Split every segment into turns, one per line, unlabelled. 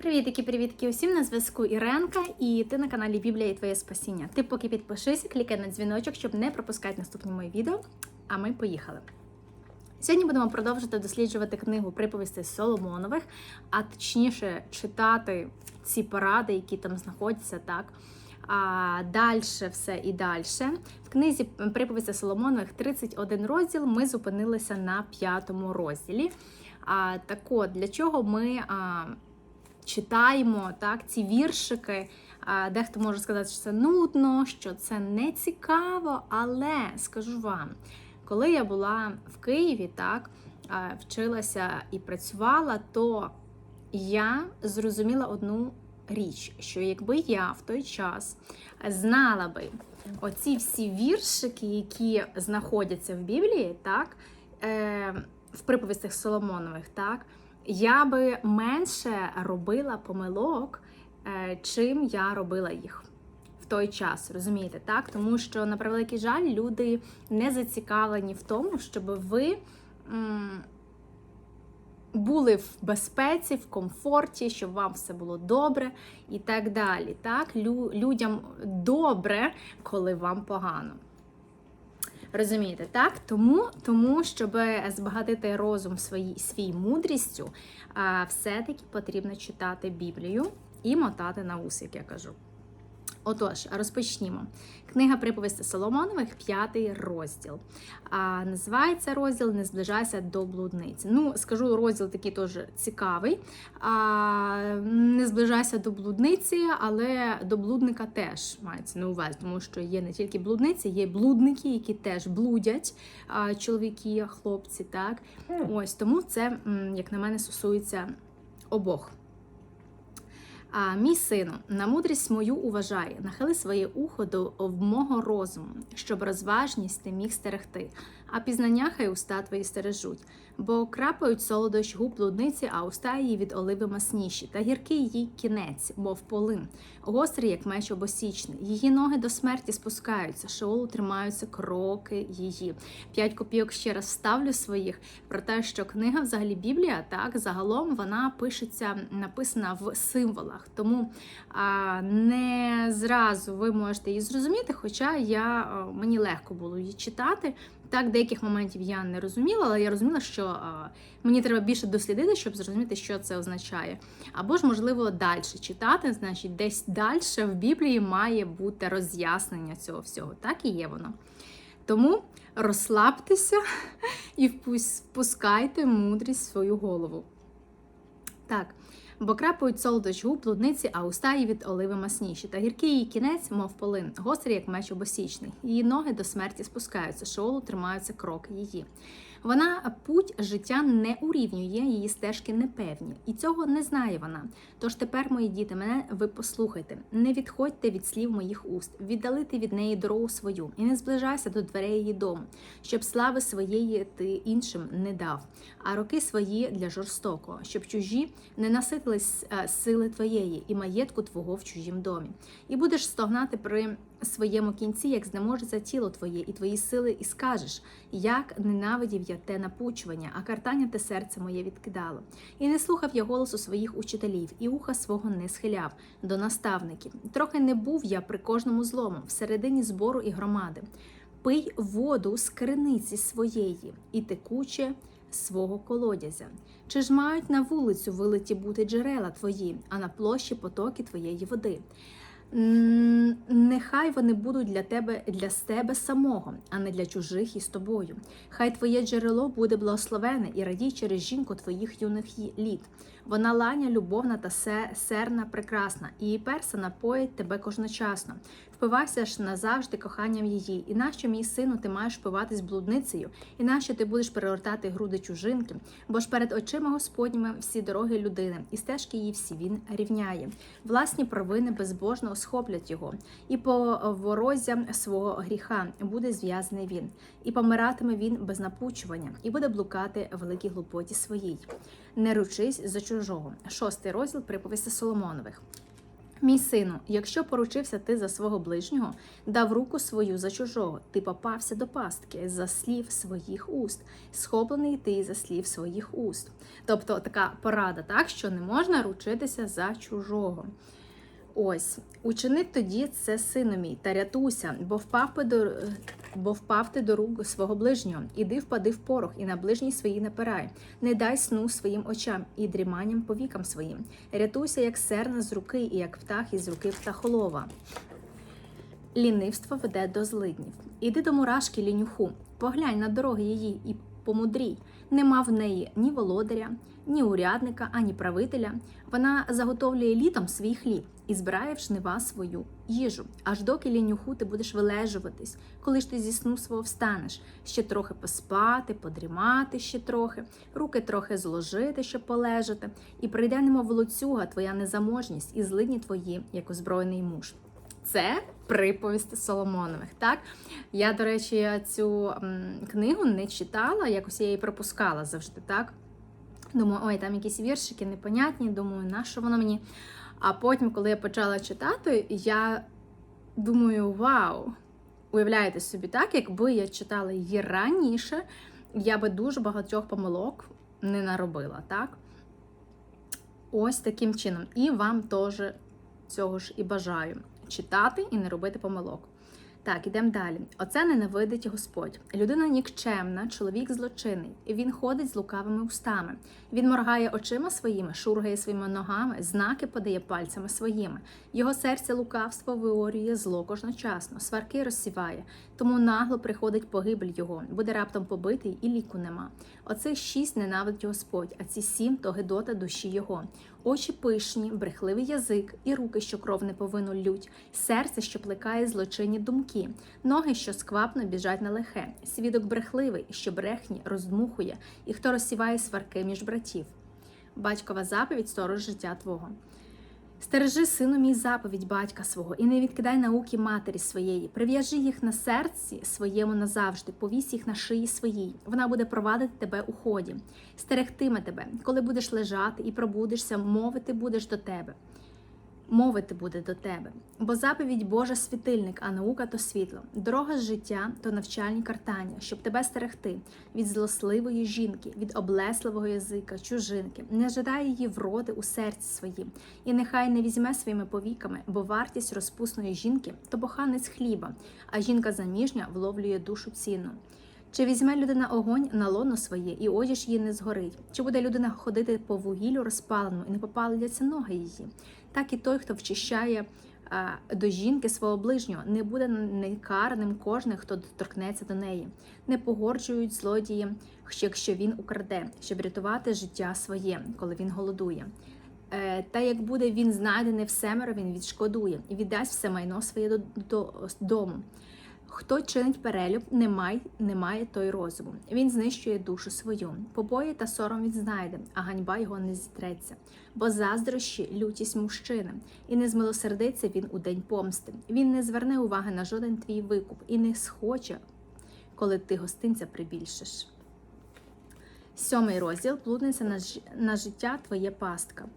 Привітики, привітки усім на зв'язку Іренка, і ти на каналі Біблія і Твоє Спасіння. Ти поки підпишись, клікай на дзвіночок, щоб не пропускати наступні мої відео. А ми поїхали. Сьогодні будемо продовжувати досліджувати книгу приповісти Соломонових, а точніше читати ці поради, які там знаходяться, так. А далі все і далі. В книзі приповісти Соломонових 31 розділ. Ми зупинилися на п'ятому розділі. А, так от, для чого ми а, читаємо так, ці віршики. Дехто може сказати, що це нудно, що це не цікаво, але скажу вам, коли я була в Києві, так, вчилася і працювала, то я зрозуміла одну річ, що якби я в той час знала би оці всі віршики, які знаходяться в Біблії, так, е, в приповістях Соломонових, так, я би менше робила помилок, е, чим я робила їх. В той час, розумієте, так? Тому що, на превеликий жаль, люди не зацікавлені в тому, щоб ви були в безпеці, в комфорті, щоб вам все було добре і так далі. Так? Лю, людям добре, коли вам погано. Розумієте, так? Тому, тому щоб збагатити розум свої, свій мудрістю, все-таки потрібно читати Біблію і мотати на ус, як я кажу. Отож, розпочнімо. Книга приповісти Соломонових, п'ятий розділ. А, Називається розділ Не зближайся до блудниці. Ну, скажу, розділ такий теж цікавий. А, Не зближайся до блудниці, але до блудника теж мається на увазі, тому що є не тільки блудниці, є блудники, які теж блудять а, чоловіки, хлопці. так. Ось тому це, як на мене, стосується обох. А, мій сину, на мудрість мою уважай, нахили своє ухо до мого розуму, щоб розважність ти міг стерегти, а пізнання хай уста твої стережуть, бо крапають солодощ губ блудниці, а уста її від оливи масніші, та гіркий її кінець, мов полин, гострий, як меч обосічний. Її ноги до смерті спускаються, шеолу тримаються кроки її. П'ять копійок ще раз ставлю своїх про те, що книга, взагалі Біблія, так загалом вона пишеться, написана в символах. Тому а, не зразу ви можете її зрозуміти, хоча я, мені легко було її читати. Так, деяких моментів я не розуміла, але я розуміла, що а, мені треба більше дослідити, щоб зрозуміти, що це означає. Або ж, можливо, далі читати, значить, десь далі в Біблії має бути роз'яснення цього всього. Так і є воно. Тому розслабтеся і впускайте мудрість в свою голову. Так. Бо крапають солодощ губ блудниці, а уста її від оливи масніші. Та гіркий її кінець, мов полин, гострий, як меч обосічний. Її ноги до смерті спускаються, шолу тримаються кроки її. Вона путь життя не урівнює, її стежки непевні, і цього не знає вона. Тож тепер, мої діти, мене ви послухайте, не відходьте від слів моїх уст, віддалити від неї дорогу свою, і не зближайся до дверей її дому, щоб слави своєї ти іншим не дав, а роки свої для жорстокого, щоб чужі не наситились е, сили твоєї і маєтку твого в чужім домі. І будеш стогнати при своєму кінці, як знеможеться тіло твоє і твої сили, і скажеш, як ненавидів я те напучування, а картання те серце моє відкидало. І не слухав я голосу своїх учителів, і уха свого не схиляв до наставників. Трохи не був я при кожному злому, всередині збору і громади. Пий воду з криниці своєї і текуче свого колодязя. Чи ж мають на вулицю вилиті бути джерела твої, а на площі потоки твоєї води? Нехай вони будуть для тебе для себе самого, а не для чужих із тобою. Хай твоє джерело буде благословене і радій через жінку твоїх юних літ. Вона ланя, любовна та се- серна, прекрасна, її перса напоїть тебе кожночасно. Впивайся ж назавжди коханням її, і нащо, мій сину, ти маєш впиватись блудницею, і нащо ти будеш перевертати груди чужинки, бо ж перед очима Господніми всі дороги людини, і стежки її всі він рівняє. Власні провини безбожно схоплять його, і по ворозям свого гріха буде зв'язаний він, і помиратиме він без напучування, і буде блукати великій глупоті своїй. Не ручись за чужого. Шостий розділ приповісти Соломонових. Мій сину, якщо поручився ти за свого ближнього, дав руку свою за чужого, ти попався до пастки за слів своїх уст, схоплений ти за слів своїх уст. Тобто така порада, так що не можна ручитися за чужого. Ось, учини тоді це сину мій, та рятуйся, бо впав до бо впав ти до рук свого ближнього, іди впади в порох, і на ближній свої напирай. Не дай сну своїм очам і дріманням повікам своїм. Рятуйся, як серна з руки, і як птах із руки птахолова. Лінивство веде до злиднів. Іди до мурашки лінюху, поглянь на дороги її і помудрій. Нема в неї ні володаря, ні урядника, ані правителя. Вона заготовлює літом свій хліб і збирає в жнива свою їжу. Аж доки лінюху ти будеш вилежуватись, коли ж ти зі сну свого встанеш, ще трохи поспати, подрімати ще трохи, руки трохи зложити, щоб полежати, і прийде немов волоцюга твоя незаможність і злидні твої, як озброєний муж. Це приповісти Соломонових. Так я, до речі, цю книгу не читала, якось я її пропускала завжди. Так думаю, ой, там якісь віршики непонятні. Думаю, на що воно мені? А потім, коли я почала читати, я думаю, вау! Уявляєте собі, так, якби я читала її раніше, я би дуже багатьох помилок не наробила, так? Ось таким чином. І вам теж цього ж і бажаю читати і не робити помилок. Так, ідемо далі. Оце ненавидить Господь. Людина нікчемна, чоловік злочинний. Він ходить з лукавими устами. Він моргає очима своїми, шургає своїми ногами, знаки подає пальцями своїми. Його серце лукавство виорює зло кожночасно, сварки розсіває, тому нагло приходить погибель його, буде раптом побитий і ліку нема. Оцих шість ненавидить Господь, а ці сім то гидота душі його. Очі пишні, брехливий язик, і руки, що кров не повинно лють, серце, що плекає злочинні думки, ноги, що сквапно біжать на лихе, свідок брехливий, що брехні роздмухує, і хто розсіває сварки між братів. Батькова заповідь сторож життя твого. Стережи, сину мій заповідь батька свого, і не відкидай науки матері своєї. Прив'яжи їх на серці своєму назавжди, повісь їх на шиї своїй. Вона буде провадити тебе у ході, стерегтиме тебе, коли будеш лежати і пробудешся, мовити будеш до тебе. Мовити буде до тебе, бо заповідь Божа світильник, а наука то світло. Дорога з життя то навчальні картання, щоб тебе стерегти від злосливої жінки, від облесливого язика, чужинки, не жадає її вроди у серці своїм, і нехай не візьме своїми повіками, бо вартість розпусної жінки то боханець хліба, а жінка заміжня вловлює душу цінну. Чи візьме людина огонь на лоно своє, і одяж її не згорить? Чи буде людина ходити по вугіллю розпаленому і не попаляться ноги її? Так і той, хто вчищає а, до жінки свого ближнього, не буде некарним кожен, хто доторкнеться до неї. Не погорджують злодії, якщо він украде, щоб рятувати життя своє, коли він голодує. Е, Та як буде він знайдений в семеро, він відшкодує і віддасть все майно своє до дому. Хто чинить перелюб, не має, не має той розуму. Він знищує душу свою. Побої та сором він знайде, а ганьба його не зітреться. Бо заздрощі лютість мужчини, і не змилосердиться він у день помсти. Він не зверне уваги на жоден твій викуп і не схоче, коли ти гостинця прибільшиш. Сьомий розділ ж... на життя твоє пастка.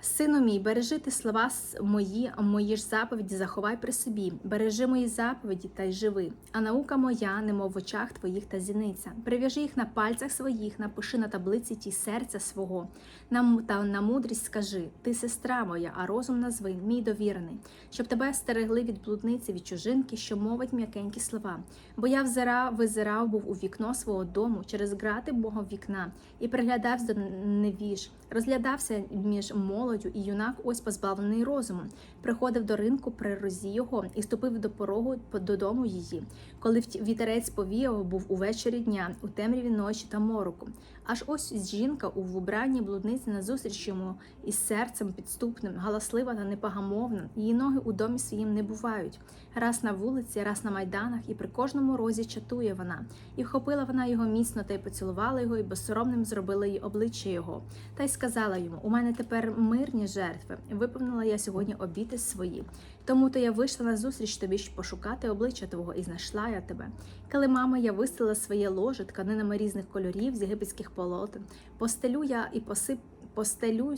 Сину мій, бережи ти слова мої, мої ж заповіді заховай при собі, бережи мої заповіді та й живи. А наука моя, немов в очах твоїх та зіниця. Прив'яжи їх на пальцях своїх, напиши на таблиці ті серця свого. Нам та на мудрість скажи: ти сестра моя, а розум назви, мій довірений, щоб тебе стерегли від блудниці, від чужинки, що мовить м'якенькі слова. Бо я взирав, визирав був у вікно свого дому через грати Бога вікна, і приглядався до невіж, розглядався між молоддю, і юнак, ось позбавлений розуму, приходив до ринку при розі його і ступив до порогу додому її. Коли вітерець повіяв, був увечері дня, у темряві ночі та мороку. Аж ось жінка у вбранні блудниці назустріч йому із серцем підступним, галаслива та непогамовна, її ноги у домі своїм не бувають. Раз на вулиці, раз на майданах, і при кожному розі чатує вона. І вхопила вона його міцно та й поцілувала його, і безсоромним зробила їй обличчя його. Та й сказала йому: У мене тепер мирні жертви. Виповнила я сьогодні обіти свої. Тому то я вийшла на зустріч тобі, щоб пошукати обличчя твого, і знайшла я тебе. Коли мама, я вистила своє ложе тканинами різних кольорів з єгипетських полотен, постелю я і посип постелю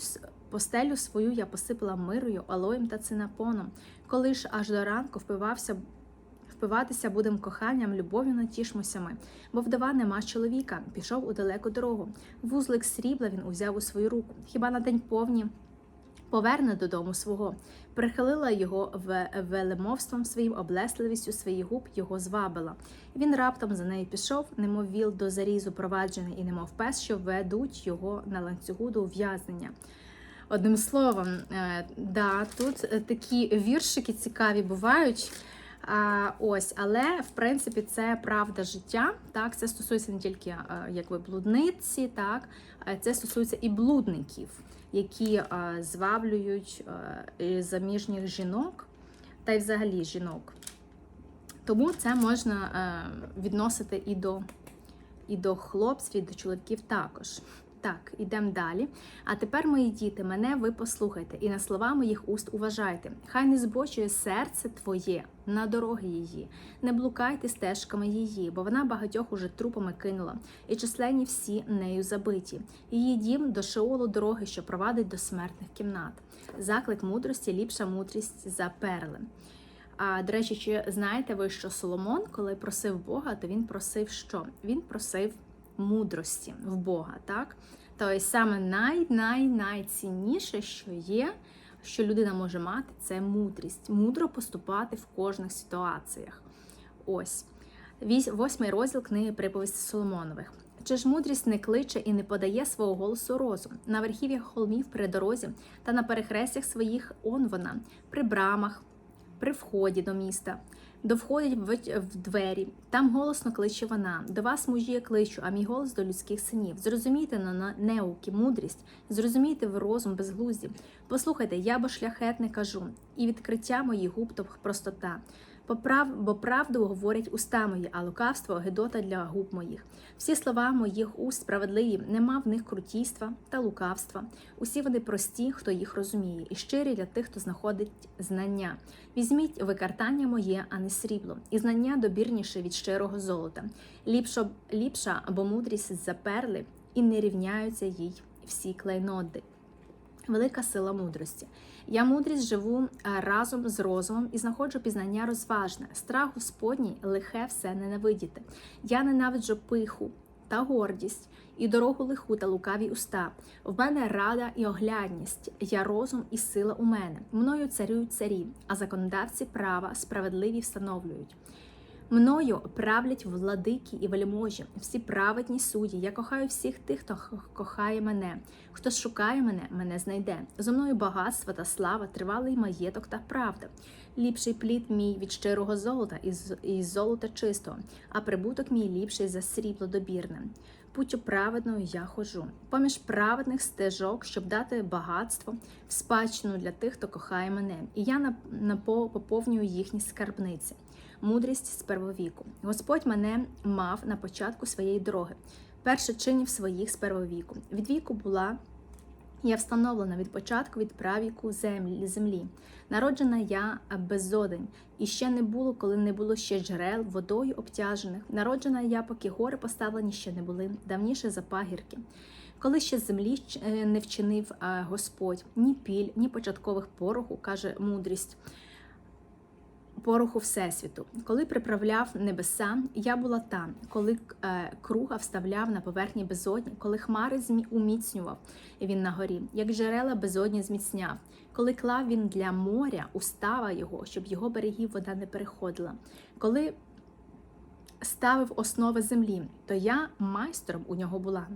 Постелю свою я посипала мирою, алоєм та цинапоном. Коли ж аж до ранку впивався впиватися будем коханням, любов'ю натішмося ми. Бо вдова нема чоловіка, пішов у далеку дорогу. Вузлик срібла він узяв у свою руку. Хіба на день повні поверне додому свого, прихилила його в велемовством своїм, облесливістю своїх губ його звабила. Він раптом за нею пішов, немов віл до зарізу проваджений, і немов пес, що ведуть його на ланцюгу до ув'язнення. Одним словом, е, да, тут е, такі віршики цікаві бувають. А, ось, але в принципі це правда життя. Так, це стосується не тільки е, якби блудниці, так, а це стосується і блудників, які е, зваблюють е, заміжніх жінок та й взагалі жінок. Тому це можна е, відносити і до, і до хлопців, і до чоловіків також. Так, ідемо далі. А тепер, мої діти, мене ви послухайте, і на слова моїх уст уважайте. Хай не збочує серце твоє на дороги її, не блукайте стежками її, бо вона багатьох уже трупами кинула, і численні всі нею забиті. Її дім до Шеолу дороги, що провадить до смертних кімнат. Заклик мудрості ліпша мудрість за перли. А до речі, чи знаєте ви, що Соломон, коли просив Бога, то він просив що? Він просив мудрості в Бога, так? Тобто саме най-най-найцінніше, що є, що людина може мати, це мудрість. Мудро поступати в кожних ситуаціях. Ось. Восьмий розділ книги приповісті Соломонових. Чи ж мудрість не кличе і не подає свого голосу розум на верхів'ях холмів при дорозі та на перехрестях своїх он вона, при брамах, при вході до міста, до входять в, в двері, там голосно кличе вона. До вас, мужі, я кличу, а мій голос до людських синів. Зрозумійте на неуки, мудрість, зрозумійте ви розум безглузді. Послухайте, я бо шляхетне кажу, і відкриття моїх губ то простота. Поправ, бо правду говорять уста мої, а лукавство гидота для губ моїх. Всі слова моїх уст справедливі, нема в них крутійства та лукавства. Усі вони прості, хто їх розуміє, і щирі для тих, хто знаходить знання. Візьміть викартання моє, а не срібло, і знання добірніше від щирого золота. Ліпшо, ліпша або мудрість за перли, і не рівняються їй всі клейноди. Велика сила мудрості. Я мудрість живу разом з розумом і знаходжу пізнання розважне. Страх Господній лихе все ненавидіти. Я ненавиджу пиху та гордість, і дорогу лиху та лукаві уста. В мене рада і оглядність, я розум і сила у мене. Мною царюють царі, а законодавці права справедливі встановлюють. Мною правлять владики і вельможі, всі праведні судді. Я кохаю всіх тих, хто кохає мене. Хто шукає мене, мене знайде. Зо мною багатство та слава, тривалий маєток та правда. Ліпший плід мій від щирого золота і золота чистого, а прибуток мій ліпший за срібло добірне. Путю праведною я ходжу, поміж праведних стежок, щоб дати багатство в спадщину для тих, хто кохає мене, і я поповнюю їхні скарбниці мудрість з первовіку. Господь мене мав на початку своєї дороги, перше чинів своїх з первовіку. Від віку була я встановлена від початку від правіку землі, землі. Народжена я безодень, і ще не було, коли не було ще джерел, водою обтяжених. Народжена я, поки гори поставлені ще не були, давніше за пагірки. Коли ще землі е, не вчинив Господь ні піль, ні початкових пороху, каже мудрість пороху Всесвіту. Коли приправляв небеса, я була там, коли е, круга вставляв на поверхні безодні, коли хмари змі уміцнював він на горі, як джерела безодні зміцняв, коли клав він для моря устава його, щоб його берегів вода не переходила. Коли ставив основи землі, то я майстром у нього була.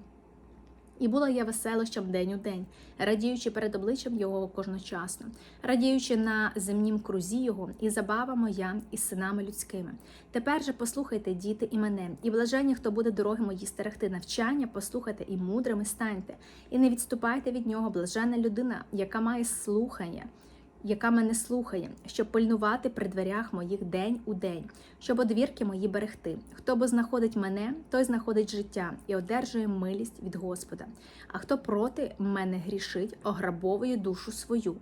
І була я веселощам день у день, радіючи перед обличчям його кожночасно, радіючи на земнім крузі його, і забава моя із синами людськими. Тепер же послухайте, діти, і мене, і блаженні, хто буде дороги мої стерегти, навчання, послухайте і мудрими станьте, і не відступайте від нього, блажена людина, яка має слухання яка мене слухає, щоб пильнувати при дверях моїх день у день, щоб одвірки мої берегти. Хто бо знаходить мене, той знаходить життя і одержує милість від Господа. А хто проти мене грішить, ограбовує душу свою.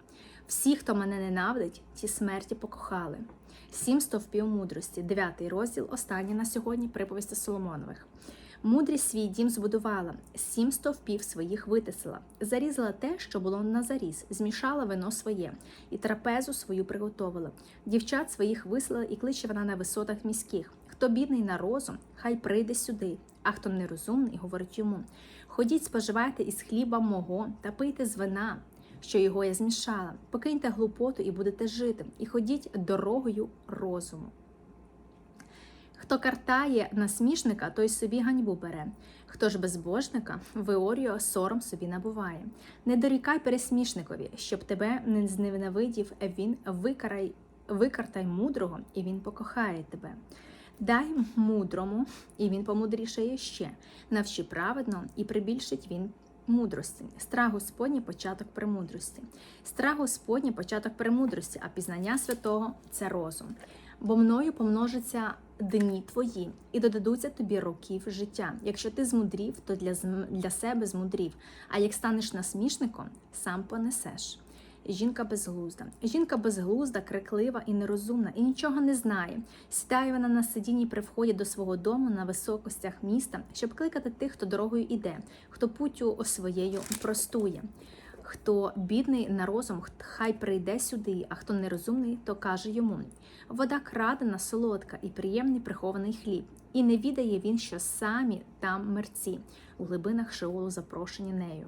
Всі, хто мене ненавидить, ті смерті покохали. Сім стовпів мудрості, дев'ятий розділ, останній на сьогодні приповісти Соломонових. Мудрість свій дім збудувала, сім стовпів своїх витисила, зарізала те, що було на заріз, змішала вино своє, і трапезу свою приготовила. Дівчат своїх висила, і кличе вона на висотах міських. Хто бідний на розум, хай прийде сюди, а хто нерозумний, говорить йому: Ходіть, споживайте із хліба мого та пийте з вина, що його я змішала. Покиньте глупоту і будете жити, і ходіть дорогою розуму. Хто картає насмішника, той собі ганьбу бере. Хто ж безбожника, виорює сором собі набуває. Не дорікай пересмішникові, щоб тебе не зненавидів, він викарай, викартай мудрого, і він покохає тебе. Дай мудрому, і він помудрішає ще. Навчи праведно, і прибільшить він мудрості. Страх Господній початок премудрості. Страх Господній початок премудрості, а пізнання святого це розум. Бо мною помножаться дні твої, і додадуться тобі років життя. Якщо ти змудрів, то для, для себе змудрів. А як станеш насмішником, сам понесеш. Жінка безглузда. Жінка безглузда, криклива і нерозумна, і нічого не знає. Сідає вона на сидінні при вході до свого дому на високостях міста, щоб кликати тих, хто дорогою іде, хто путю своєю простує. Хто бідний на розум, хай прийде сюди, а хто нерозумний, то каже йому: вода крадена, солодка і приємний прихований хліб. І не відає він, що самі там мерці, у глибинах Шеолу запрошені нею.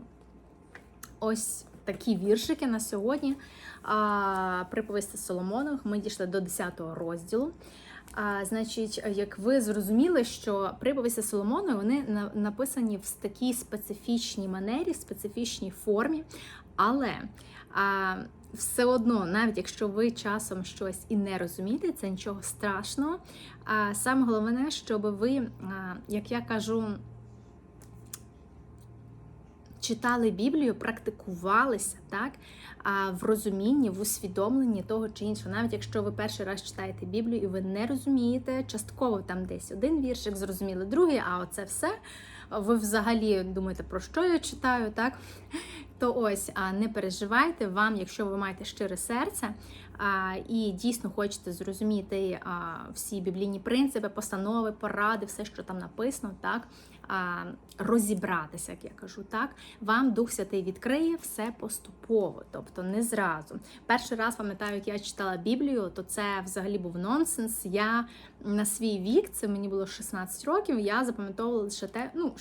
Ось такі віршики на сьогодні. Приповісти Соломонових. Ми дійшли до 10 розділу. А, Значить, як ви зрозуміли, що приповісти Соломону вони написані в такій специфічній манері, специфічній формі, але а, все одно, навіть якщо ви часом щось і не розумієте, це нічого страшного. А саме головне, щоб ви, а, як я кажу, читали Біблію, практикувалися так, в розумінні, в усвідомленні того чи іншого. Навіть якщо ви перший раз читаєте Біблію і ви не розумієте, частково там десь один віршик, зрозуміли другий, а оце все. Ви взагалі думаєте, про що я читаю, так? То ось не переживайте вам, якщо ви маєте щире серце і дійсно хочете зрозуміти всі біблійні принципи, постанови, поради, все, що там написано, так розібратися, як я кажу, так вам Дух Святий відкриє все поступово, тобто не зразу. Перший раз пам'ятаю, як я читала Біблію, то це взагалі був нонсенс. Я на свій вік, це мені було 16 років, я запам'ятовувала лише те, ну.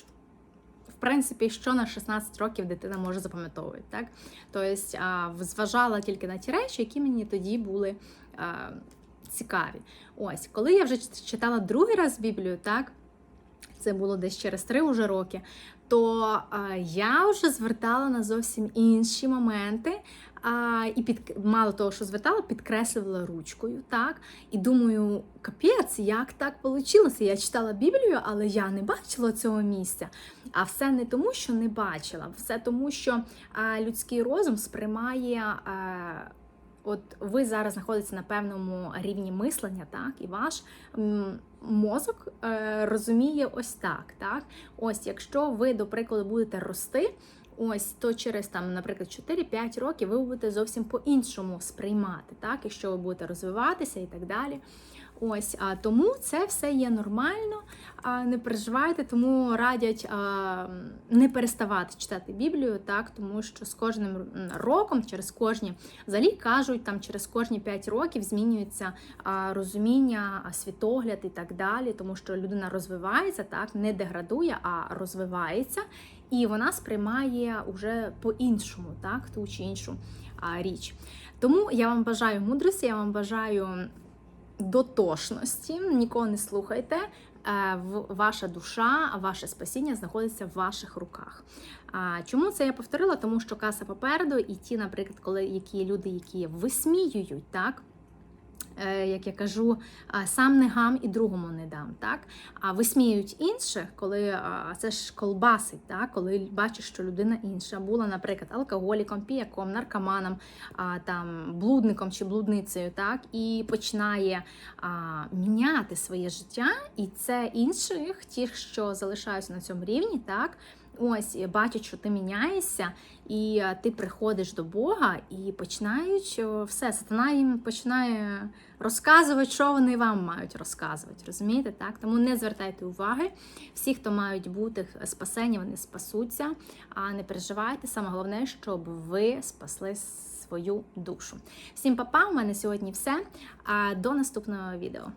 В принципі, що на 16 років дитина може запам'ятовувати, так? Тобто зважала тільки на ті речі, які мені тоді були а, цікаві. Ось, коли я вже читала другий раз Біблію, так, це було десь через три уже роки, то а, я вже звертала на зовсім інші моменти. А, і під мало того, що звертала, підкреслювала ручкою, так і думаю, капець, як так вийшло? Я читала Біблію, але я не бачила цього місця. А все не тому, що не бачила, все тому, що а, людський розум сприймає. А, От ви зараз знаходитесь на певному рівні мислення, так, і ваш мозок е, розуміє ось так. так. Ось, якщо ви, до прикладу, будете рости, ось то через там, наприклад, 4-5 років ви будете зовсім по-іншому сприймати, так, якщо ви будете розвиватися і так далі. Ось, а тому це все є нормально, а не переживайте, тому радять а, не переставати читати Біблію, так, тому що з кожним роком, через кожні, взагалі кажуть, там через кожні 5 років змінюється а, розуміння, світогляд і так далі, тому що людина розвивається, так, не деградує, а розвивається, і вона сприймає уже по-іншому, так, ту чи іншу а, річ. Тому я вам бажаю мудрості, я вам бажаю дотошності, нікого не слухайте. Е, Ваша душа, ваше спасіння знаходиться в ваших руках. Чому це я повторила? Тому що каса попереду, і ті, наприклад, коли які люди, які висміюють, так. Е, Як я кажу, сам не гам і другому не дам. так? А висміють інших, коли це ж колбасить, так? коли бачиш, що людина інша була, наприклад, алкоголіком, піяком, наркоманом, там, блудником чи блудницею, так? і починає а, міняти своє життя, і це інших, ті, що залишаються на цьому рівні, так? Ось бачать, що ти міняєшся, і е, ти приходиш до Бога, і починають все, сатана їм починає розказувати, що вони вам мають розказувати. Розумієте? Так? Тому не звертайте уваги. Всі, хто мають бути спасені, вони спасуться. А не переживайте. Саме головне, щоб ви спасли свою душу. Всім па-па, у мене сьогодні все. А до наступного відео.